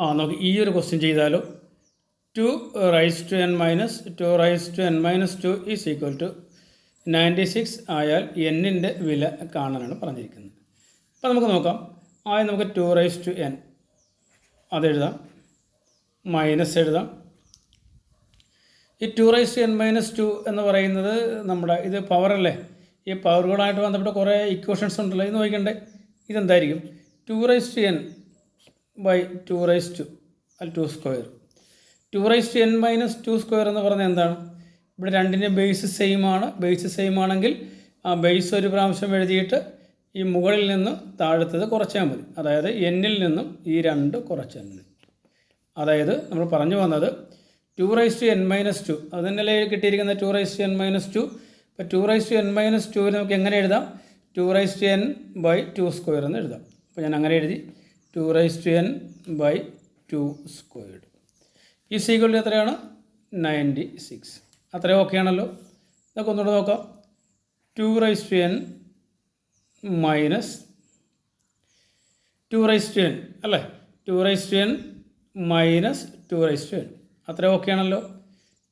ആ നമുക്ക് ഈ ഒരു ക്വസ്റ്റ്യൻ ചെയ്താലോ? Two raise two N minus two raise two N minus two is equal to ninety six ആയാൽ എന്നിന്റെ വില കാണാനാണ് പറഞ്ഞിരിക്കുന്നത്. അപ്പോൾ നമുക്ക് നോക്കാം. ആദ്യം നമുക്ക് ടു റൈസ് ടു എൻ അതെഴുതാം മൈനസ് എഴുതാം. ഈ two raise two N minus two എന്ന് പറയുന്നത് നമ്മുടെ ഇത് പവറല്ലേ ഈ പവറുകളായിട്ട് ബന്ധപ്പെട്ട കുറേ ഇക്വേഷൻസ് ഉണ്ടല്ലോ. ഇത് നോക്കണ്ടേ ഇതെന്തായിരിക്കും? Two raise two N by two raise two two square two raise two N minus two square എന്ന് പറഞ്ഞാൽ എന്താണ്? ഇവിടെ രണ്ടിന്റെ ബേസ് സെയിം ആണ്. ബേസ് സെയിം ആണെങ്കിൽ ആ ബേസ് ഒരു പ്രാവശ്യം എഴുതിയിട്ട് ഈ മുകളിൽ നിന്ന് താഴത്തത് കുറച്ചാൽ മതി. അതായത് എന്നിൽ നിന്നും ഈ രണ്ട് കുറച്ചാൽ മതി. അതായത് നമ്മൾ പറഞ്ഞു വന്നത് two raise two N minus two അത് തന്നെയല്ലേ കിട്ടിയിരിക്കുന്ന two raise two N minus two ഇപ്പോൾ two raise two N minus ടുവിന് നമുക്ക് എങ്ങനെ എഴുതാം? Two raise two N by two square എന്ന് എഴുതാം. അപ്പോൾ ഞാൻ അങ്ങനെ എഴുതി. Two raise two N by two squared. Is equal എത്രയാണ്? Ninety six. അത്രയും ഓക്കെ ആണല്ലോ. നമുക്ക് ഒന്നുകൂടെ നോക്കാം. Two raise two N minus two raise two N അല്ലേ? Two raise two N minus two raise two N. അത്രയും ഓക്കെ ആണല്ലോ.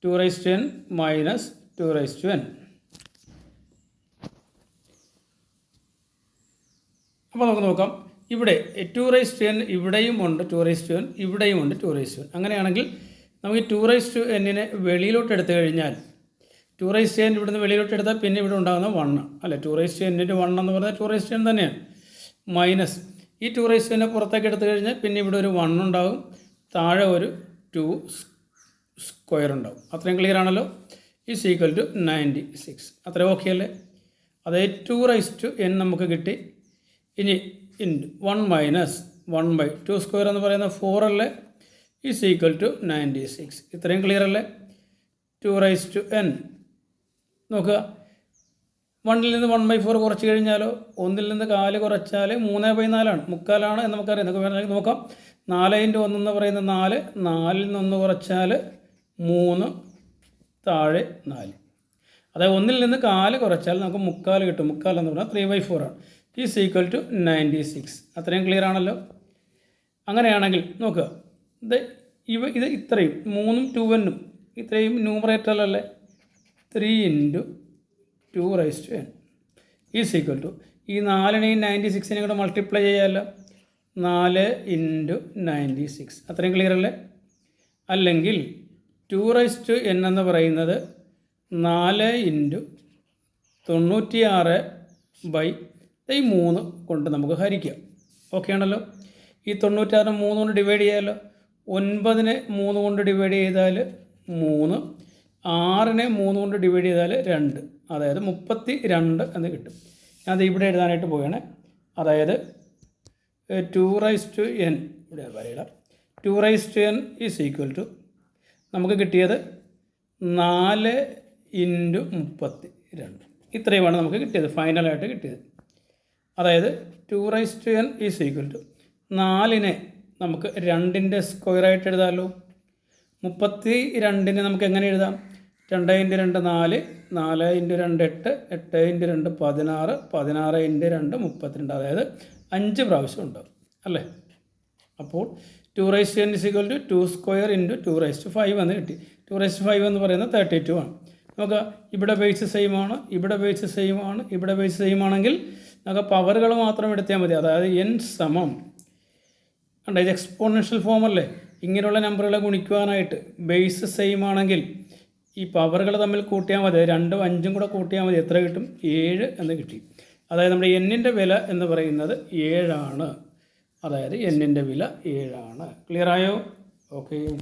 Two raise two N minus two raise two N. അപ്പോൾ നമുക്ക് നോക്കാം. ഇവിടെ ടു റൈസ് ടു എൻ ഇവിടെയും ഉണ്ട് to raise to N ഇവിടെയും ഉണ്ട് ടു റൈസ് ടു എൻ അങ്ങനെയാണെങ്കിൽ നമുക്ക് ടു റൈസ് ടു എന്നിനെ വെളിയിലോട്ട് എടുത്തു കഴിഞ്ഞാൽ ടു റൈസ് ടു എൻ ഇവിടുന്ന് വെളിയിലോട്ട് എടുത്താൽ പിന്നെ ഇവിടെ ഉണ്ടാകുന്ന വണ്ണ് അല്ല? ടു റൈസ് ടു എന്നിന്റെ വണ്ണ് എന്ന് പറഞ്ഞാൽ ടു റൈസ് ടു എൻ തന്നെയാണ്. മൈനസ് ഈ ടു റൈസ് ടു എന്നെ പുറത്തേക്ക് എടുത്തു കഴിഞ്ഞാൽ പിന്നെ ഇവിടെ ഒരു വണ്ണ് ഉണ്ടാകും. താഴെ ഒരു ടു സ്ക്വയർ ഉണ്ടാവും അത്രയും ക്ലിയർ ആണല്ലോ? Is equal to ninety six അത്രയും ഓക്കെ അല്ലേ? അതായത് ടു റൈസ് ടു എൻ നമുക്ക് കിട്ടി. ഇനി in one minus one by two square എന്ന് പറയുന്ന ഫോർ അല്ലേ? Is equal to ninety six ഇത്രയും ക്ലിയർ അല്ലേ? ടു റൈസ് ടു എൻ നോക്കുക. വണ്ണിൽ നിന്ന് വൺ ബൈ ഫോർ കുറച്ച് കഴിഞ്ഞാലോ? ഒന്നിൽ നിന്ന് കാൽ കുറച്ചാൽ മൂന്ന് ബൈ നാലാണ്. മുക്കാലാണ് എന്ന് നമുക്കറിയാം. നമുക്ക് വേണമെങ്കിൽ നോക്കാം. നാല് ഇന്റു ഒന്നെന്ന് പറയുന്ന നാല് നാലിൽ നിന്ന് കുറച്ചാൽ മൂന്ന് താഴെ നാല്. അതായത് ഒന്നിൽ നിന്ന് കാൽ കുറച്ചാൽ നമുക്ക് മുക്കാൽ കിട്ടും. മുക്കാൽ എന്ന് പറഞ്ഞാൽ ത്രീ ബൈ ഫോർ ആണ് ഈക്വൽ ടു നയന്റി സിക്സ്. അത്രയും ക്ലിയർ ആണല്ലോ? അങ്ങനെയാണെങ്കിൽ നോക്കുക. ഇത് ഇവ ഇത് ഇത്രയും മൂന്നും ടു എന്നും ഇത്രയും ന്യൂമറേറ്ററിലല്ലേ three into two raise two N is equal to. ഈ നാലിനെയും നയന്റി സിക്സിനെയും കൂടെ മൾട്ടിപ്ലൈ ചെയ്യാമല്ലോ നാല് ഇന്റു നയന്റി സിക്സ്. അത്രയും ക്ലിയർ അല്ലേ? അല്ലെങ്കിൽ ടു റൈസ് ടു എൻ എന്ന് പറയുന്നത് നാല് ഇന്റു തൊണ്ണൂറ്റിയാറ് ബൈ ഈ മൂന്ന് കൊണ്ട് നമുക്ക് ഹരിക്കാം. ഓക്കെ ആണല്ലോ? ഈ തൊണ്ണൂറ്റാറ് മൂന്ന് കൊണ്ട് ഡിവൈഡ് ചെയ്യാമല്ലോ ഒൻപതിനെ മൂന്ന് കൊണ്ട് ഡിവൈഡ് ചെയ്താൽ മൂന്ന്. ആറിനെ മൂന്ന് കൊണ്ട് ഡിവൈഡ് ചെയ്താൽ രണ്ട്. അതായത് മുപ്പത്തി രണ്ട് എന്ന് കിട്ടും. ഞാനത് ഇവിടെ എഴുതാനായിട്ട് പോവുകയാണ് അതായത് ടു റൈസ് ടു എൻ ഇവിടെ പറയുക two raise two N is equal to നമുക്ക് കിട്ടിയത് നാല് ഇന്റു മുപ്പത്തി രണ്ട് ഇത്രയുമാണ് നമുക്ക് കിട്ടിയത്. ഫൈനലായിട്ട് കിട്ടിയത്. അതായത് two raise two N is equal to നാലിനെ നമുക്ക് രണ്ടിന്റെ സ്ക്വയറായിട്ട് എഴുതാമല്ലോ മുപ്പത്തി രണ്ടിനെ നമുക്ക് എങ്ങനെ എഴുതാം? രണ്ട് ഇന്റു രണ്ട് നാല് നാല് ഇന്റു രണ്ട് എട്ട് എട്ട് ഇന്റു രണ്ട് പതിനാറ് പതിനാറ് ഇന്റു രണ്ട് മുപ്പത്തിരണ്ട്. അതായത് അഞ്ച് പ്രാവശ്യം ഉണ്ടാവും അല്ലേ? അപ്പോൾ two raise two N is equal to two square into two raise two five എന്ന് കിട്ടി. ടു റൈസ് ടു ഫൈവ് എന്ന് പറയുന്നത് തേർട്ടി ടു ആണ്. നമുക്ക് ഇവിടെ ബേസ് സെയിം ആണ് ഇവിടെ ബേസ് സെയിം ആണ് ഇവിടെ ബേസ് സെയിം ആണെങ്കിൽ നമുക്ക് പവറുകൾ മാത്രം എടുത്താൽ മതി. അതായത് എൻ സമം. കണ്ട? ഇത് എക്സ്പോണൻഷ്യൽ ഫോമല്ലേ ഇങ്ങനെയുള്ള നമ്പറുകളെ ഗുണിക്കുവാനായിട്ട് ബേസ് സെയിം ആണെങ്കിൽ ഈ പവറുകൾ തമ്മിൽ കൂട്ടിയാൽ മതി. രണ്ടും അഞ്ചും കൂടെ കൂട്ടിയാൽ മതി. എത്ര കിട്ടും? ഏഴ് എന്ന് കിട്ടി. അതായത് നമ്മുടെ എന്നിന്റെ വില എന്ന് പറയുന്നത് ഏഴാണ്. അതായത് എന്നിന്റെ വില ഏഴാണ്. ക്ലിയർ ആയോ? ഓക്കെ